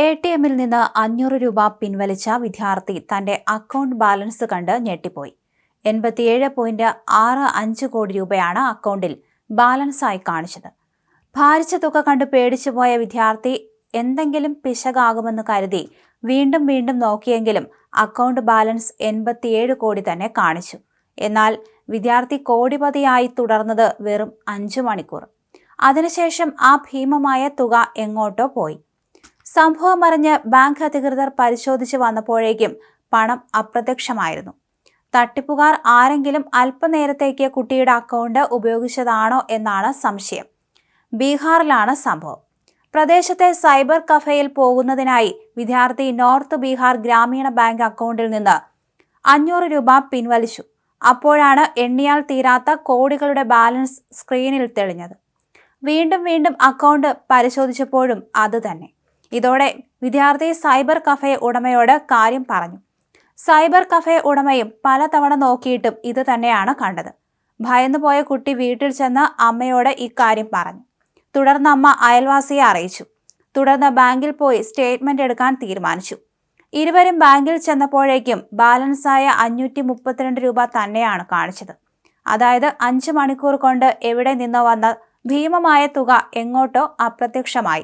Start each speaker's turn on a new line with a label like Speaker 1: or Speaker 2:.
Speaker 1: A T എമ്മിൽ നിന്ന് അഞ്ഞൂറ് രൂപ പിൻവലിച്ച വിദ്യാർത്ഥി തന്റെ അക്കൗണ്ട് ബാലൻസ് കണ്ട് ഞെട്ടിപ്പോയി. എൺപത്തിയേഴ് പോയിന്റ് ആറ് അഞ്ച് കോടി രൂപയാണ് അക്കൗണ്ടിൽ ബാലൻസായി കാണിച്ചത്. ഭാരിച്ച തുക കണ്ട് പേടിച്ചുപോയ വിദ്യാർത്ഥി എന്തെങ്കിലും പിശകാകുമെന്ന് കരുതി വീണ്ടും വീണ്ടും നോക്കിയെങ്കിലും അക്കൗണ്ട് ബാലൻസ് എൺപത്തിയേഴ് കോടി തന്നെ കാണിച്ചു. എന്നാൽ വിദ്യാർത്ഥി കോടിപതിയായി തുടർന്നത് വെറും അഞ്ചു മണിക്കൂർ. അതിനുശേഷം ആ ഭീമമായ തുക എങ്ങോട്ടോ പോയി. സംഭവം അറിഞ്ഞ് ബാങ്ക് അധികൃതർ പരിശോധിച്ച് വന്നപ്പോഴേക്കും പണം അപ്രത്യക്ഷമായിരുന്നു. തട്ടിപ്പുകാർ ആരെങ്കിലും അല്പനേരത്തേക്ക് കുട്ടിയുടെ അക്കൗണ്ട് ഉപയോഗിച്ചതാണോ എന്നാണ് സംശയം. ബീഹാറിലാണ് സംഭവം. പ്രദേശത്തെ സൈബർ കഫേയിൽ പോകുന്നതിനായി വിദ്യാർത്ഥി നോർത്ത് ബീഹാർ ഗ്രാമീണ ബാങ്ക് അക്കൗണ്ടിൽ നിന്ന് അഞ്ഞൂറ് രൂപ പിൻവലിച്ചു. അപ്പോഴാണ് എണ്ണിയാൽ തീരാത്ത കോടികളുടെ ബാലൻസ് സ്ക്രീനിൽ തെളിഞ്ഞത്. വീണ്ടും വീണ്ടും അക്കൗണ്ട് പരിശോധിച്ചപ്പോഴും അത് തന്നെ. ഇതോടെ വിദ്യാർത്ഥി സൈബർ കഫേ ഉടമയോട് കാര്യം പറഞ്ഞു. സൈബർ കഫേ ഉടമയും പലതവണ നോക്കിയിട്ടും ഇത് തന്നെയാണ് കണ്ടത്. ഭയന്നുപോയ കുട്ടി വീട്ടിൽ ചെന്ന് അമ്മയോട് ഇക്കാര്യം പറഞ്ഞു. തുടർന്ന് അമ്മ അയൽവാസിയെ അറിയിച്ചു. തുടർന്ന് ബാങ്കിൽ പോയി സ്റ്റേറ്റ്മെന്റ് എടുക്കാൻ തീരുമാനിച്ചു. ഇരുവരും ബാങ്കിൽ ചെന്നപ്പോഴേക്കും ബാലൻസായ അഞ്ഞൂറ്റി മുപ്പത്തിരണ്ട് രൂപ തന്നെയാണ് കാണിച്ചത്. അതായത് അഞ്ച് മണിക്കൂർ കൊണ്ട് എവിടെ നിന്നോ വന്ന ഭീമമായ തുക എങ്ങോട്ടോ അപ്രത്യക്ഷമായി.